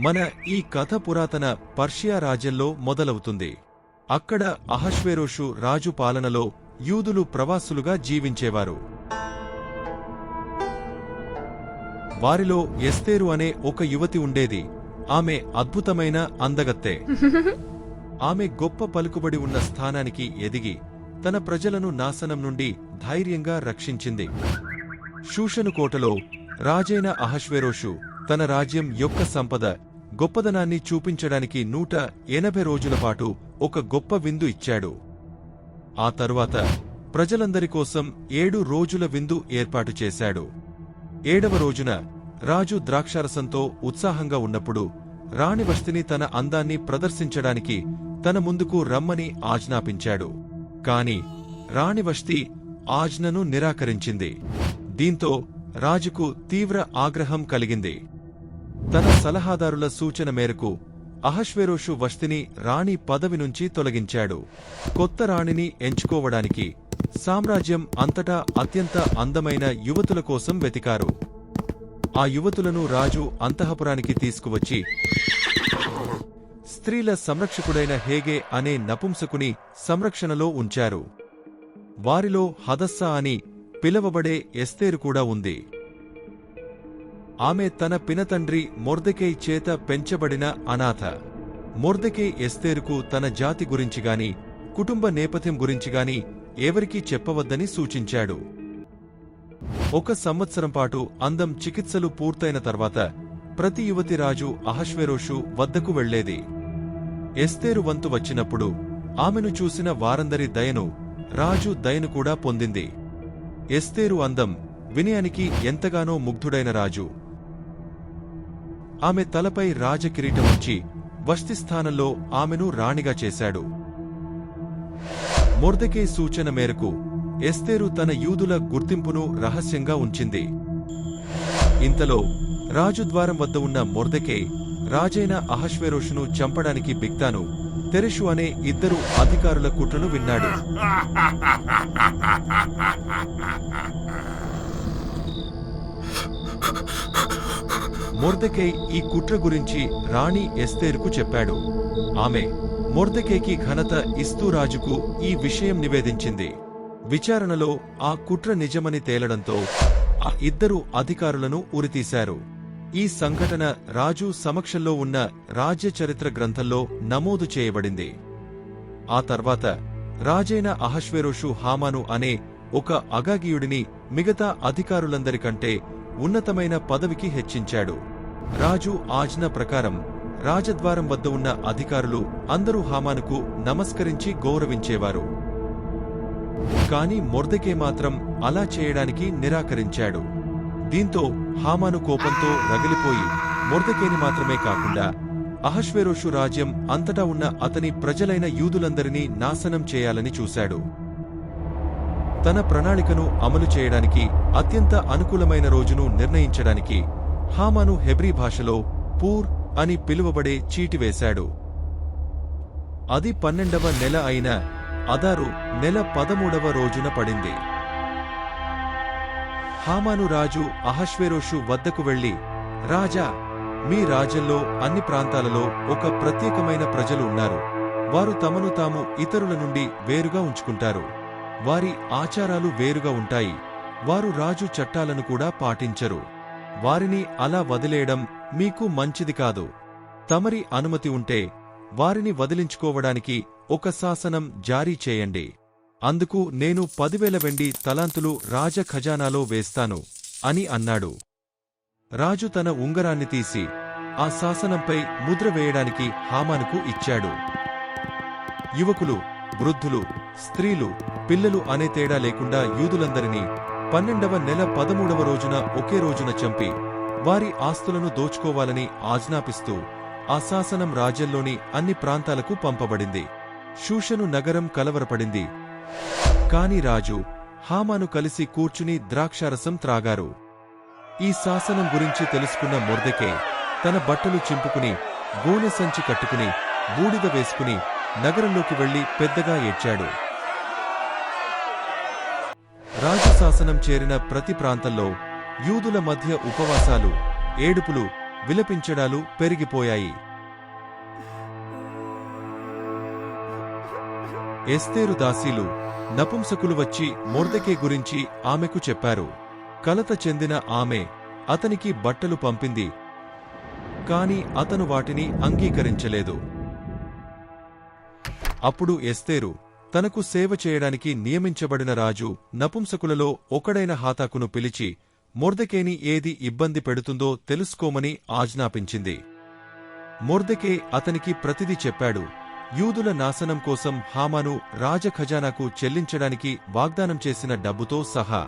మన ఈ కథ పురాతన పర్షియా రాజ్యంలో మొదలవుతుంది. అక్కడ అహశ్వేరోషు రాజు పాలనలో యూదులు ప్రవాసులుగా జీవించేవారు. వారిలో ఎస్తేరు అనే ఒక యువతి ఉండేది. ఆమె అద్భుతమైన అందగత్తె. ఆమె గొప్ప పలుకుబడి ఉన్న స్థానానికి ఎదిగి తన ప్రజలను నాశనం నుండి ధైర్యంగా రక్షించింది. షూషను కోటలో రాజైన అహశ్వేరోషు తన రాజ్యం యొక్క సంపద గొప్పదనాన్ని చూపించడానికి నూట ఎనభై రోజుల పాటు ఒక గొప్ప విందు ఇచ్చాడు. ఆ తరువాత ప్రజలందరి కోసం ఏడు రోజుల విందు ఏర్పాటు చేశాడు. ఏడవ రోజున రాజు ద్రాక్షారసంతో ఉత్సాహంగా ఉన్నప్పుడు రాణి వస్తిని తన అందాన్ని ప్రదర్శించడానికి తన ముందుకు రమ్మని ఆజ్ఞాపించాడు. కాని రాణి వస్తి ఆజ్ఞను నిరాకరించింది. దీంతో రాజుకు తీవ్ర ఆగ్రహం కలిగింది. తన సలహాదారుల సూచన మేరకు అహశ్వేరోషు వస్తిని రాణి పదవి నుంచి తొలగించాడు. కొత్త రాణిని ఎంచుకోవడానికి సామ్రాజ్యం అంతటా అత్యంత అందమైన యువతుల కోసం వెతికారు. ఆ యువతులను రాజు అంతఃపురానికి తీసుకువచ్చి స్త్రీల సంరక్షకుడైన హేగే అనే నపుంసకుని సంరక్షణలో ఉంచారు. వారిలో హదస్సా అని పిలవబడే ఎస్తేరు కూడా ఉంది. ఆమె తన పినతండ్రి మొర్దెకై చేత పెంచబడిన అనాథ. మొర్దెకే ఎస్తేరుకు తన జాతి గురించిగాని కుటుంబ నేపథ్యం గురించిగాని ఎవరికీ చెప్పవద్దని సూచించాడు. ఒక సంవత్సరం పాటు అందం చికిత్సలు పూర్తయిన తర్వాత ప్రతి యువతి రాజు అహశ్వేరోషు వద్దకు వెళ్ళేది ఎస్తేరు వంతు వచ్చినప్పుడు ఆమెను చూసిన వారందరి దయను రాజు దయను కూడా పొందింది. ఎస్తేరు అందం వినయానికి ఎంతగానో ముగ్ధుడైన రాజు. ఆమె తలపై రాజకిరీటముంచి వస్తి స్థానంలో ఆమెను రాణిగా చేశాడు. మొర్దకే సూచన మేరకు ఎస్తేరు తన యూదుల గుర్తింపును రహస్యంగా ఉంచింది. ఇంతలో రాజుద్వారం వద్ద ఉన్న మొర్దకే రాజైన అహశ్వేరోషును చంపడానికి బిక్తాను తెరెషు అనే ఇద్దరు అధికారుల కుట్రను విన్నాడు. మొర్దెకై ఈ కుట్ర గురించి రాణి ఎస్తేరుకు చెప్పాడు. ఆమె మొర్దకేకి ఘనత ఇస్తూ రాజుకు ఈ విషయం నివేదించింది. విచారణలో ఆ కుట్ర నిజమని తేలడంతో ఆ ఇద్దరు అధికారులను ఉరితీశారు. ఈ సంఘటన రాజు సమక్షంలో ఉన్న రాజ్య చరిత్ర గ్రంథంలో నమోదు చేయబడింది. ఆ తర్వాత రాజైన అహశ్వేరోషు హామాను అనే ఒక అగాగీయుడిని మిగతా అధికారులందరికంటే ఉన్నతమైన పదవికి హెచ్చించాడు. రాజు ఆజ్ఞ ప్రకారం రాజద్వారం వద్ద ఉన్న అధికారులు అందరూ హామానుకు నమస్కరించి గౌరవించేవారు. కాని మొర్దకే మాత్రం అలా చేయడానికి నిరాకరించాడు. దీంతో హామాను కోపంతో రగిలిపోయి మొర్దకేని మాత్రమే కాకుండా అహశ్వేరోషు రాజ్యం అంతటా ఉన్న అతని ప్రజలైన యూదులందరినీ నాశనం చేయాలని చూశాడు. తన ప్రణాళికను అమలు చేయడానికి అత్యంత అనుకూలమైన రోజును నిర్ణయించడానికి హామాను హెబ్రీ భాషలో పూర్ అని పిలువబడే చీటి వేశాడు. అది పన్నెండవ నెల అయిన అదారు నెల పదమూడవ రోజున పడింది. హామాను రాజు అహశ్వేరోషు వద్దకు వెళ్ళి రాజా మీ రాజ్యంలో అన్ని ప్రాంతాలలో ఒక ప్రత్యేకమైన ప్రజలు ఉన్నారు. వారు తమను తాము ఇతరుల నుండి వేరుగా ఉంచుకుంటారు. వారి ఆచారాలు వేరుగా ఉంటాయి. వారు రాజు చట్టాలను కూడా పాటించరు. వారిని అలా వదిలేయడం మీకు మంచిది కాదు. తమరి అనుమతి ఉంటే వారిని వదిలించుకోవడానికి ఒక శాసనం జారీ చేయండి. అందుకు నేను పదివేల వెండి తలాంతులు రాజ ఖజానాలో వేస్తాను అని అన్నాడు. రాజు తన ఉంగరాన్ని తీసి ఆ శాసనంపై ముద్ర వేయడానికి హామానుకు ఇచ్చాడు. యువకులు వృద్ధులు స్త్రీలు పిల్లలు అనే తేడా లేకుండా యూదులందరినీ పన్నెండవ నెల పదమూడవ రోజున ఒకే రోజున చంపి వారి ఆస్తులను దోచుకోవాలని ఆజ్ఞాపిస్తూ ఆ శాసనం రాజ్యంలోని అన్ని ప్రాంతాలకు పంపబడింది. షూషను నగరం కలవరపడింది. కాని రాజు హామాను కలిసి కూర్చుని ద్రాక్షారసం త్రాగారు. ఈ శాసనం గురించి తెలుసుకున్న మొర్దకే తన బట్టలు చింపుకుని గోనె సంచి కట్టుకుని బూడిద వేసుకుని నగరంలోకి వెళ్ళి పెద్దగా ఏడ్చాడు. రాజశాసనం చేరిన ప్రతి ప్రాంతంలో యూదుల మధ్య ఉపవాసాలు ఏడుపులు విలపించడాలు పెరిగిపోయాయి. ఎస్తేరు దాసీలు నపుంసకులు వచ్చి మొర్దకే గురించి ఆమెకు చెప్పారు. కలత చెందిన ఆమె అతనికి బట్టలు పంపింది. కాని అతను వాటిని అంగీకరించలేదు. అప్పుడు ఎస్తేరు తనకు సేవ చేయడానికి నియమించబడిన రాజు నపుంసకులలో ఒకడైన హాతాకును పిలిచి మొర్దకేని ఏది ఇబ్బంది పెడుతుందో తెలుసుకోమని ఆజ్ఞాపించింది. మొర్దకే అతనికి ప్రతిదీ చెప్పాడు. యూదుల నాశనం కోసం హామాను రాజఖజానాకు చెల్లించడానికి వాగ్దానం చేసిన డబ్బుతో సహా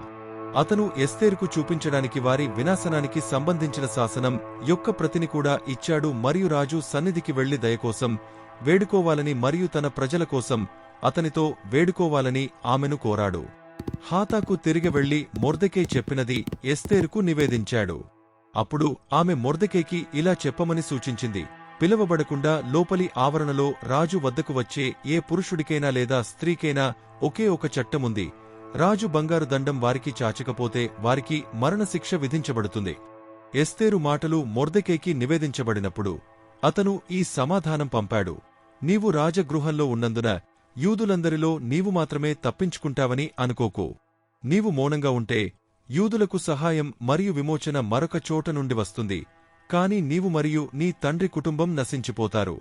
అతను ఎస్తేరుకు చూపించడానికి వారి వినాశనానికి సంబంధించిన శాసనం యొక్క ప్రతిని కూడా ఇచ్చాడు మరియు రాజు సన్నిధికి వెళ్ళి దయకోసం వేడుకోవాలని మరియు తన ప్రజల కోసం అతనితో వేడుకోవాలని ఆమెను కోరాడు. హాతాకు తిరిగి వెళ్ళి మొర్దకే చెప్పినది ఎస్తేరుకు నివేదించాడు. అప్పుడు ఆమె మొర్దకేకి ఇలా చెప్పమని సూచించింది పిలువబడకుండా లోపలి ఆవరణలో రాజు వద్దకు వచ్చే ఏ పురుషుడికైనా లేదా స్త్రీకైనా ఒకే ఒక చట్టముంది. రాజు బంగారు దండం వారికి చాచకపోతే వారికి మరణశిక్ష విధించబడుతుంది. ఎస్తేరు మాటలు మొర్దకేకి నివేదించబడినప్పుడు అతను ఈ సమాధానం పంపాడు. నీవు రాజగృహంలో ఉన్నందున యూదులందరిలో నీవు మాత్రమే తప్పించుకుంటావని అనుకోకు. నీవు మౌనంగా ఉంటే యూదులకు సహాయం మరియు విమోచన మరొక చోట నుండి వస్తుంది. కాని నీవు మరియు నీ తండ్రి కుటుంబం నశించిపోతారు.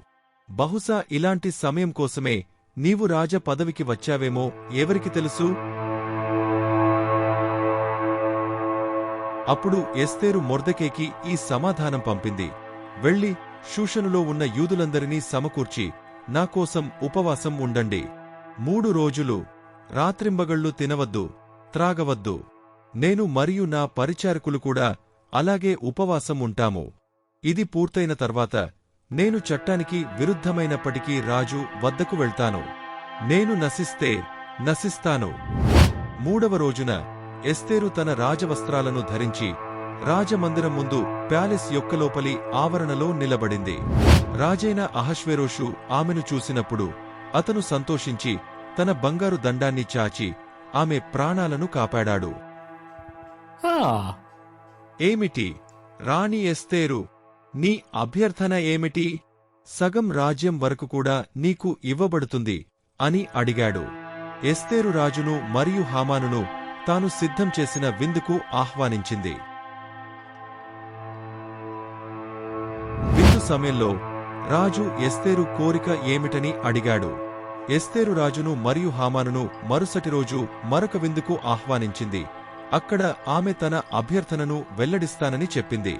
బహుశా ఇలాంటి సమయం కోసమే నీవు రాజ పదవికి వచ్చావేమో ఎవరికి తెలుసు? అప్పుడు ఎస్తేరు మొర్దకేకి ఈ సమాధానం పంపింది. వెళ్ళి షూషనులో ఉన్న యూదులందరినీ సమకూర్చి నా కోసం ఉపవాసం ఉండండి. మూడు రోజులు రాత్రింబగళ్ళు తినవద్దు త్రాగవద్దు. నేను మరియు నా పరిచారకులు కూడా అలాగే ఉపవాసం ఉంటాము. ఇది పూర్తయిన తర్వాత నేను చట్టానికి విరుద్ధమైనప్పటికీ రాజు వద్దకు వెళ్తాను. నేను నశిస్తే నశిస్తాను. మూడవ రోజున ఎస్తేరు తన రాజవస్త్రాలను ధరించి రాజమందిరం ముందు ప్యాలెస్ యొక్క లోపలి ఆవరణలో నిలబడింది. రాజైన అహశ్వేరోషు ఆమెను చూసినప్పుడు అతను సంతోషించి తన బంగారు దండాన్ని చాచి ఆమె ప్రాణాలను కాపాడాడు. ఏమిటి? రాణి ఎస్తేరు నీ అభ్యర్థన ఏమిటి? సగం రాజ్యం వరకు కూడా నీకు ఇవ్వబడుతుంది అని అడిగాడు. ఎస్తేరు రాజును మరియు హామానును తాను సిద్ధం చేసిన విందుకు ఆహ్వానించింది. విందు సమయంలో రాజు ఎస్తేరు కోరిక ఏమిటని అడిగాడు. ఎస్తేరు రాజును మరియు హామానును మరుసటి రోజు మరొక విందుకు ఆహ్వానించింది. అక్కడ ఆమె తన అభ్యర్థనను వెల్లడిస్తానని చెప్పింది.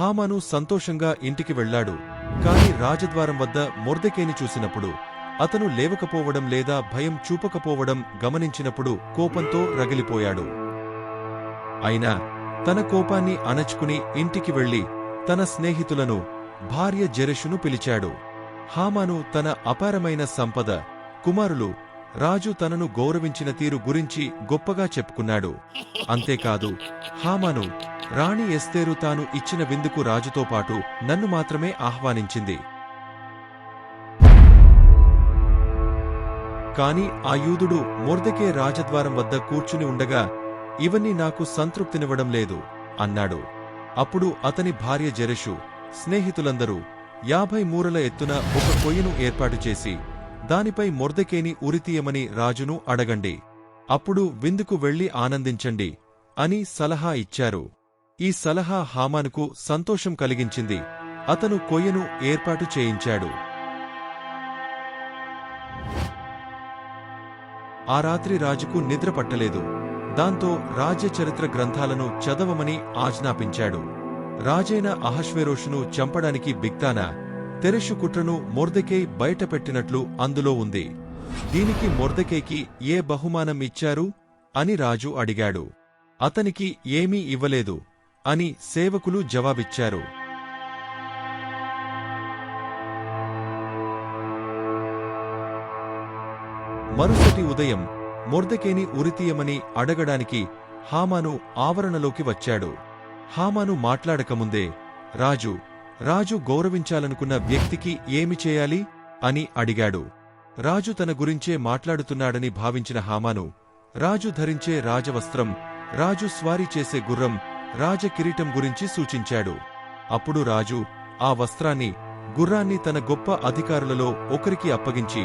హామాను సంతోషంగా ఇంటికి వెళ్ళాడు కాని రాజద్వారం వద్ద మొర్దెకేని చూసినప్పుడు అతను లేవకపోవడం లేదా భయం చూపకపోవడం గమనించినప్పుడు కోపంతో రగిలిపోయాడు. అయినా తన కోపాన్ని అణచుకుని ఇంటికి వెళ్ళి తన స్నేహితులను భార్య జెరెషును పిలిచాడు. హామాను తన అపారమైన సంపద కుమారులు రాజు తనను గౌరవించిన తీరు గురించి గొప్పగా చెప్పుకున్నాడు. అంతేకాదు హామాను రాణి ఎస్తేరు తాను ఇచ్చిన విందుకు రాజుతో పాటు నన్ను మాత్రమే ఆహ్వానించింది. కాని ఆ యూదుడు మొర్దకే రాజద్వారం వద్ద కూర్చుని ఉండగా ఇవన్నీ నాకు సంతృప్తినివ్వడం లేదు అన్నాడు. అప్పుడు అతని భార్య జెరెషు స్నేహితులందరూ యాభై మూరల ఎత్తున ఒక కొయ్యను ఏర్పాటు చేసి దానిపై మొర్దకేని ఉరితీయమని రాజును అడగండి. అప్పుడు విందుకు వెళ్ళి ఆనందించండి అని సలహా ఇచ్చారు. ఈ సలహా హామానుకు సంతోషం కలిగించింది. అతను కొయ్యను ఏర్పాటు చేయించాడు. ఆ రాత్రి రాజుకు నిద్ర పట్టలేదు. దాంతో రాజ్య చరిత్ర గ్రంథాలను చదవమని ఆజ్ఞాపించాడు. రాజైన అహశ్వేరోషును చంపడానికి బిక్తానా తెరెషు కుట్రను మొర్దెకే బయటపెట్టినట్లు అందులో ఉంది. దీనికి మొర్దెకేకి ఏ బహుమానం ఇచ్చారు? అని రాజు అడిగాడు. అతనికి ఏమీ ఇవ్వలేదు అని సేవకులు జవాబిచ్చారు. మరుసటి ఉదయం మొర్దకేని ఉరితీయమని అడగడానికి హామాను ఆవరణలోకి వచ్చాడు. హామాను మాట్లాడకముందే రాజు రాజు గౌరవించాలనుకున్న వ్యక్తికి ఏమి చేయాలి? అని అడిగాడు. రాజు తన గురించే మాట్లాడుతున్నాడని భావించిన హామాను రాజు ధరించే రాజవస్త్రం రాజు స్వారీ చేసే గుర్రం రాజకిరీటం గురించి సూచించాడు. అప్పుడు రాజు ఆ వస్త్రాన్ని గుర్రాన్ని తన గొప్ప అధికారులలో ఒకరికి అప్పగించి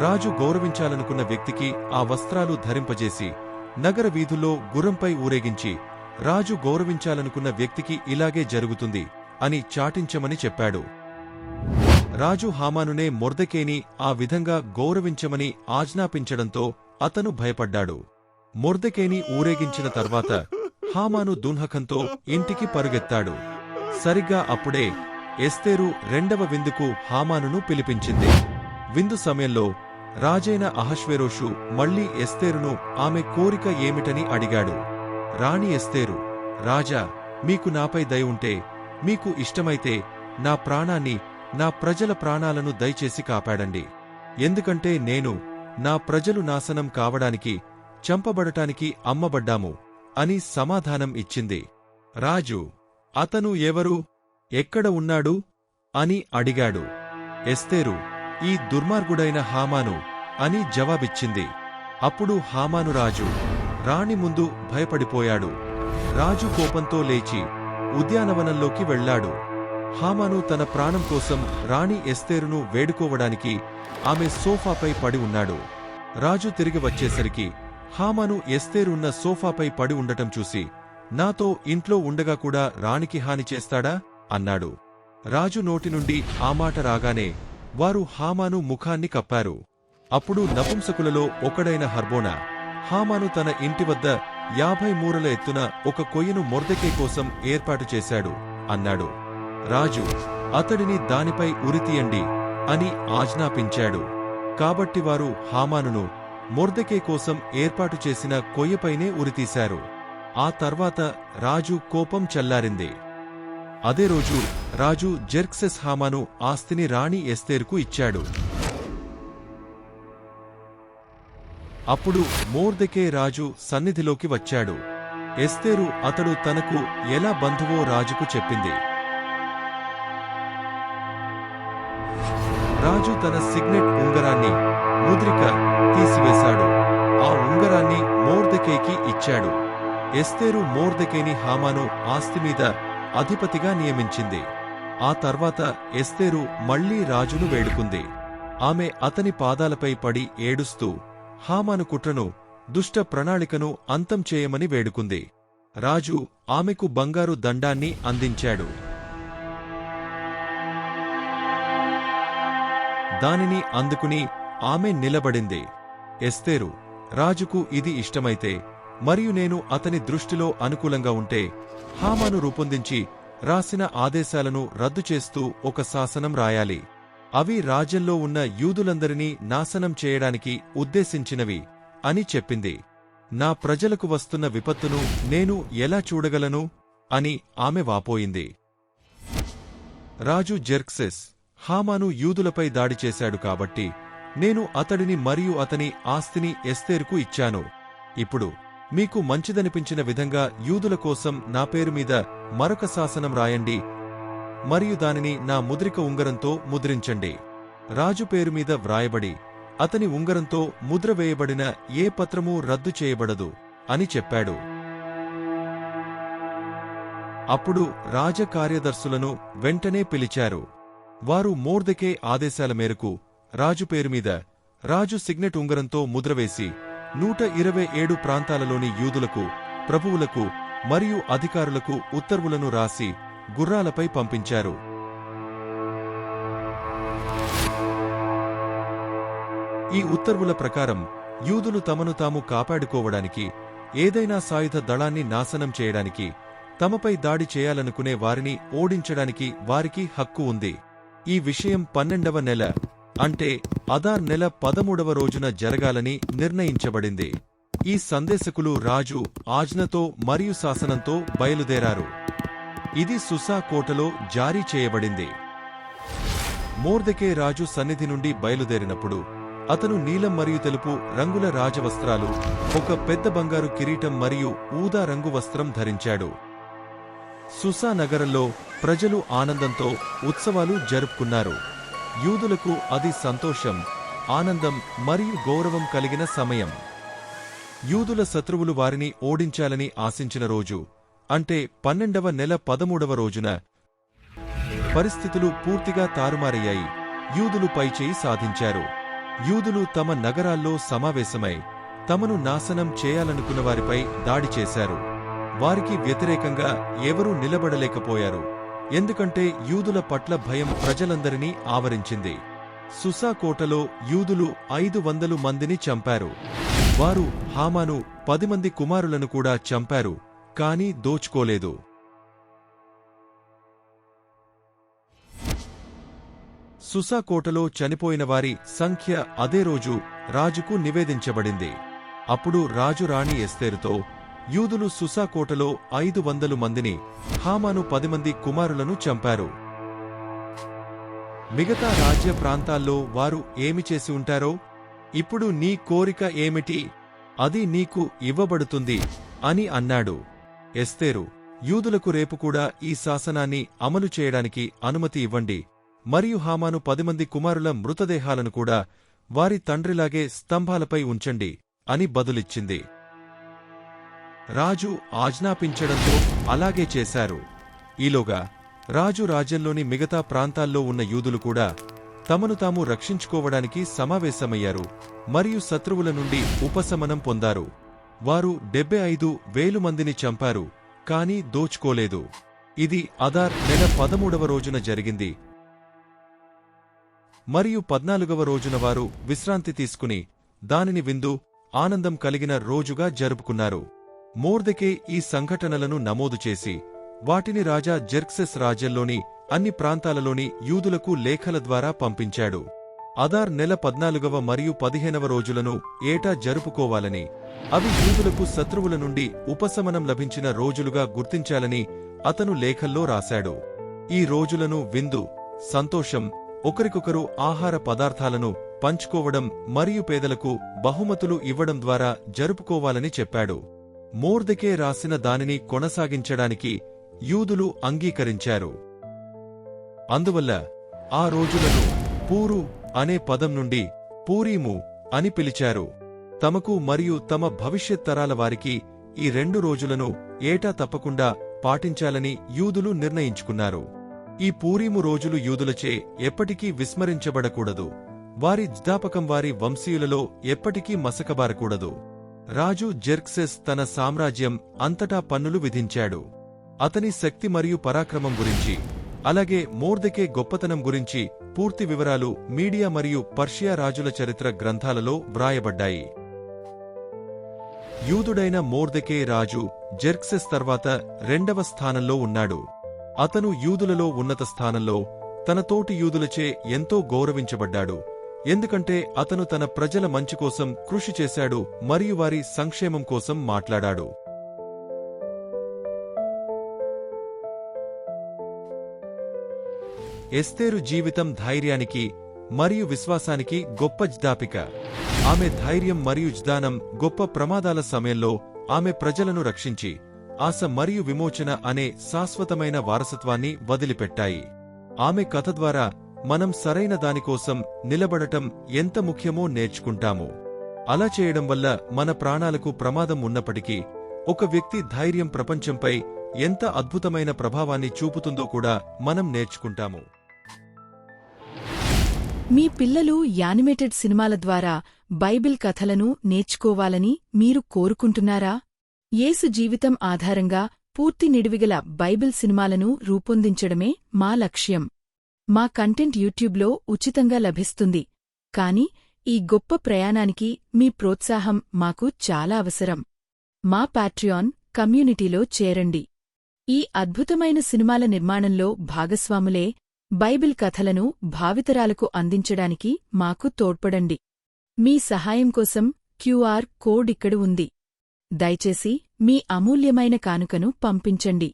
రాజు గౌరవించాలనుకున్న వ్యక్తికి ఆ వస్త్రాలు ధరింపజేసి నగర వీధుల్లో గుర్రంపై ఊరేగించి రాజు గౌరవించాలనుకున్న వ్యక్తికి ఇలాగే జరుగుతుంది అని చాటించమని చెప్పాడు. రాజు హామానునే మొర్దకేని ఆ విధంగా గౌరవించమని ఆజ్ఞాపించడంతో అతను భయపడ్డాడు. మొర్దకేని ఊరేగించిన తర్వాత హామాను దున్హకంతో ఇంటికి పరుగెత్తాడు. సరిగ్గా అప్పుడే ఎస్తేరు రెండవ విందుకు హామానును పిలిపించింది. విందు సమయంలో రాజైన అహశ్వేరోషు మళ్ళీ ఎస్తేరును ఆమె కోరిక ఏమిటని అడిగాడు. రాణి ఎస్తేరు రాజా మీకు నాపై దయ ఉంటే మీకు ఇష్టమైతే నా ప్రాణాన్ని నా ప్రజల ప్రాణాలను దయచేసి కాపాడండి. ఎందుకంటే నేను నా ప్రజలు నాశనం కావడానికి చంపబడటానికి అమ్మబడ్డాము అని సమాధానం ఇచ్చింది. రాజు అతను ఎవరు ఎక్కడ ఉన్నాడు అని అడిగాడు. ఎస్తేరు ఈ దుర్మార్గుడైన హామాను అని జవాబిచ్చింది. అప్పుడు హామాను రాజు రాణి ముందు భయపడిపోయాడు. రాజు కోపంతో లేచి ఉద్యానవనంలోకి వెళ్ళాడు. హామాను తన ప్రాణం కోసం రాణి ఎస్తేరును వేడుకోవడానికి ఆమె సోఫాపై పడి ఉన్నాడు. రాజు తిరిగి వచ్చేసరికి హామాను ఎస్తేరున్న సోఫాపై పడి ఉండటం చూసి నాతో ఇంట్లో ఉండగా కూడా రాణికి హాని చేస్తాడా? అన్నాడు. రాజు నోటి నుండి ఆ మాట రాగానే వారు హామాను ముఖాన్ని కప్పారు. అప్పుడు నపుంసకులలో ఒకడైన హర్బోనా హామాను తన ఇంటి వద్ద యాభై మూరల ఎత్తున ఒక కొయ్యను మొర్దకే కోసం ఏర్పాటు చేశాడు అన్నాడు. రాజు అతడిని దానిపై ఉరితీయండి అని ఆజ్ఞాపించాడు. కాబట్టి వారు హామానును మొర్దకే కోసం ఏర్పాటు చేసిన కొయ్యపైనే ఉరితీశారు. ఆ తర్వాత రాజు కోపం చల్లారింది. అదే రోజు రాజు జెర్క్సెస్ హామాను ఆస్తిని రాణి ఎస్తేర్కు ఇచ్చాడు. అప్పుడు మోర్దకే రాజు సన్నిధిలోకి వచ్చాడు. ఎస్తేరు అతడు తనకు ఎలా బంధువో రాజుకు చెప్పింది. రాజు తన సిగ్నెట్ ఉంగరాన్ని ముద్రిక తీసివేశాడు. ఆ ఉంగరాన్ని మోర్దకేకి ఇచ్చాడు. ఎస్తేరు మోర్దకేని హామాను ఆస్తి మీద అధిపతిగా నియమించింది. ఆ తర్వాత ఎస్తేరు మళ్ళీ రాజును వేడుకుంది. ఆమె అతని పాదాలపై పడి ఏడుస్తూ హామాను కుట్రను దుష్ట ప్రణాళికను అంతం చేయమని వేడుకుంది. రాజు ఆమెకు బంగారు దండాన్ని అందించాడు. దానిని అందుకుని ఆమె నిలబడింది. ఎస్తేరు రాజుకు ఇది ఇష్టమైతే మరియు నేను అతని దృష్టిలో అనుకూలంగా ఉంటే హామాను రూపొందించి రాసిన ఆదేశాలను రద్దు చేస్తూ ఒక శాసనం రాయాలి. అవి రాజ్యంలో ఉన్న యూదులందరినీ నాశనం చేయడానికి ఉద్దేశించినవి అని చెప్పింది. నా ప్రజలకు వస్తున్న విపత్తును నేను ఎలా చూడగలను అని ఆమె వాపోయింది. రాజు జెర్క్సెస్ హామాను యూదులపై దాడి చేశాడు కాబట్టి నేను అతడిని మరియు అతని ఆస్తిని ఎస్తేరుకు ఇచ్చాను. ఇప్పుడు మీకు మంచిదనిపించిన విధంగా యూదుల కోసం నా పేరు మీద మరొక శాసనం రాయండి మరియు దానిని నా ముద్రిక ఉంగరంతో ముద్రించండి. రాజు పేరు మీద వ్రాయబడి అతని ఉంగరంతో ముద్ర వేయబడిన ఏ పత్రమూ రద్దు చేయబడదు అని చెప్పాడు. అప్పుడు రాజకార్యదర్శులను వెంటనే పిలిచారు. వారు మోర్దకే ఆదేశాల మేరకు రాజు పేరు మీద రాజు సిగ్నెట్ ఉంగరంతో ముద్రవేసి నూట ఇరవై ఏడు ప్రాంతాలలోని యూదులకు ప్రభువులకు మరియు అధికారులకు ఉత్తర్వులను రాసి గుర్రాలపై పంపించారు. ఈ ఉత్తర్వుల ప్రకారం యూదులు తమను తాము కాపాడుకోవడానికి ఏదైనా సాయుధ దళాన్ని నాశనం చేయడానికి తమపై దాడి చేయాలనుకునే వారిని ఓడించడానికి వారికి హక్కు ఉంది. ఈ విషయం పన్నెండవ నెల అంటే అదార్ నెల పదమూడవ రోజున జరగాలని నిర్ణయించబడింది. ఈ సందేశకులు రాజు ఆజ్ఞతో మరియు శాసనంతో బయలుదేరారు. ఇది సుసా కోటలో జారీ చేయబడింది. మోర్దకే రాజు సన్నిధి నుండి బయలుదేరినప్పుడు అతను నీలం మరియు తెలుపు రంగుల రాజవస్త్రాలు ఒక పెద్ద బంగారు కిరీటం మరియు ఊదా రంగు వస్త్రం ధరించాడు. సుసా నగరంలో ప్రజలు ఆనందంతో ఉత్సవాలు జరుపుకున్నారు. యూదులకు అది సంతోషం ఆనందం మరియు గౌరవం కలిగిన సమయం. యూదుల శత్రువులు వారిని ఓడించాలని ఆశించిన రోజు అంటే పన్నెండవ నెల పదమూడవ రోజున పరిస్థితులు పూర్తిగా తారుమారయ్యాయి. యూదులు పైచేయి సాధించారు. యూదులు తమ నగరాల్లో సమావేశమై తమను నాశనం చేయాలనుకున్న వారిపై దాడి చేశారు. వారికి వ్యతిరేకంగా ఎవరూ నిలబడలేకపోయారు. ఎందుకంటే యూదుల పట్ల భయం ప్రజలందరినీ ఆవరించింది. సుసా కోటలో యూదులు ఐదు వందలు మందిని చంపారు. వారు హామాను పది మంది కుమారులను కూడా చంపారు కానీ దోచుకోలేదు. సుసా కోటలో చనిపోయిన వారి సంఖ్య అదే రోజు రాజుకు నివేదించబడింది. అప్పుడు రాజు రాణి ఎస్తేరుతో యూదులు సుసా కోటలో ఐదు వందలు మందిని హామాను పది మంది కుమారులను చంపారు. మిగతా రాజ్య ప్రాంతాల్లో వారు ఏమి చేసి ఉంటారో ఇప్పుడు నీ కోరిక ఏమిటి అది నీకు ఇవ్వబడుతుంది అని అన్నాడు. ఎస్తేరు యూదులకు రేపు కూడా ఈ శాసనాన్ని అమలు చేయడానికి అనుమతి ఇవ్వండి. మరియు హామాను పది మంది కుమారుల మృతదేహాలను కూడా వారి తండ్రిలాగే స్తంభాలపై ఉంచండి అని బదులిచ్చింది. రాజు ఆజ్ఞాపించడంతో అలాగే చేశారు. ఈలోగా రాజు రాజ్యంలోని మిగతా ప్రాంతాల్లో ఉన్న యూదులు కూడా తమను తాము రక్షించుకోవడానికి సమావేశమయ్యారు మరియు శత్రువుల నుండి ఉపశమనం పొందారు. వారు డెబ్బై ఐదు వేలు మందిని చంపారు కాని దోచుకోలేదు. ఇది అదార్ నెల పదమూడవ రోజున జరిగింది. మరియు పద్నాలుగవ రోజున వారు విశ్రాంతి తీసుకుని దానిని విందు ఆనందం కలిగిన రోజుగా జరుపుకున్నారు. మోర్దెకే ఈ సంఘటనలను నమోదు చేసి వాటిని రాజా జెర్క్సెస్ రాజ్యంలోని అన్ని ప్రాంతాలలోని యూదులకు లేఖల ద్వారా పంపించాడు. అదార్ నెల పద్నాలుగవ మరియు పదిహేనవ రోజులను ఏటా జరుపుకోవాలని అవి యూదులకు శత్రువుల నుండి ఉపశమనం లభించిన రోజులుగా గుర్తించాలని అతను లేఖల్లో రాశాడు. ఈ రోజులను విందు సంతోషం ఒకరికొకరు ఆహార పదార్థాలను పంచుకోవడం మరియు పేదలకు బహుమతులు ఇవ్వడం ద్వారా జరుపుకోవాలని చెప్పాడు. మోర్దెకే రాసిన దానిని కొనసాగించడానికి యూదులు అంగీకరించారు. అందువల్ల ఆ రోజులను పూరు అనే పదం నుండి పూరీము అని పిలిచారు. తమకు మరియు తమ భవిష్యత్ తరాల వారికి ఈ రెండు రోజులను ఏటా తప్పకుండా పాటించాలని యూదులు నిర్ణయించుకున్నారు. ఈ పూరీము రోజులు యూదులచే ఎప్పటికీ విస్మరించబడకూడదు. వారి జ్ఞాపకం వారి వంశీయులలో ఎప్పటికీ మసకబారకూడదు. రాజు జెర్క్సెస్ తన సామ్రాజ్యం అంతటా పన్నులు విధించాడు. అతని శక్తి మరియు పరాక్రమం గురించి అలాగే మోర్దెకే గొప్పతనం గురించి పూర్తి వివరాలు మీడియా మరియు పర్షియా రాజుల చరిత్ర గ్రంథాలలో వ్రాయబడ్డాయి. యూదుడైన మోర్దకే రాజు జెర్క్సెస్ తర్వాత రెండవ స్థానంలో ఉన్నాడు. అతను యూదులలో ఉన్నత స్థానంలో తన తోటి యూదులచే ఎంతో గౌరవించబడ్డాడు. ఎందుకంటే అతను తన ప్రజల మంచి కోసం కృషి చేశాడు మరియు వారి సంక్షేమం కోసం మాట్లాడాడు. ఎస్తేరు జీవితం ధైర్యానికి మరియు విశ్వాసానికి గొప్ప జ్ఞాపిక. ఆమె ధైర్యం మరియు జ్ఞానం గొప్ప ప్రమాదాల సమయంలో ఆమె ప్రజలను రక్షించి ఆశ మరియు విమోచన అనే శాశ్వతమైన వారసత్వాన్ని వదిలిపెట్టాయి. ఆమె కథ ద్వారా మనం సరైన దానికోసం నిలబడటం ఎంత ముఖ్యమో నేర్చుకుంటాము. అలా చేయడం వల్ల మన ప్రాణాలకు ప్రమాదం ఉన్నప్పటికీ ఒక వ్యక్తి ధైర్యం ప్రపంచంపై ఎంత అద్భుతమైన ప్రభావాన్ని చూపుతుందో కూడా మనం నేర్చుకుంటాము. మీ పిల్లలు యానిమేటెడ్ సినిమాల ద్వారా బైబిల్ కథలను నేర్చుకోవాలని మీరు కోరుకుంటున్నారా? యేసు జీవితం ఆధారంగా పూర్తి నిడివిగల బైబిల్ సినిమాలను రూపొందించడమే మా లక్ష్యం. మా కంటెంట్ యూట్యూబ్లో ఉచితంగా లభిస్తుంది. కాని ఈ గొప్ప ప్రయాణానికి మీ ప్రోత్సాహం మాకు చాలా అవసరం. మా పాట్రియాన్ కమ్యూనిటీలో చేరండి. ఈ అద్భుతమైన సినిమాల నిర్మాణంలో భాగస్వాములే బైబిల్ కథలను భావితరాలకు అందించడానికి మాకు తోడ్పడండి. మీ సహాయం కోసం క్యూఆర్ కోడ్ ఇక్కడ ఉంది. దయచేసి మీ అమూల్యమైన కానుకను పంపించండి.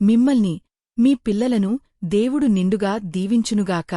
మిమ్మల్ని మీ పిల్లలను దేవుడు నిండుగా దీవించునుగాక.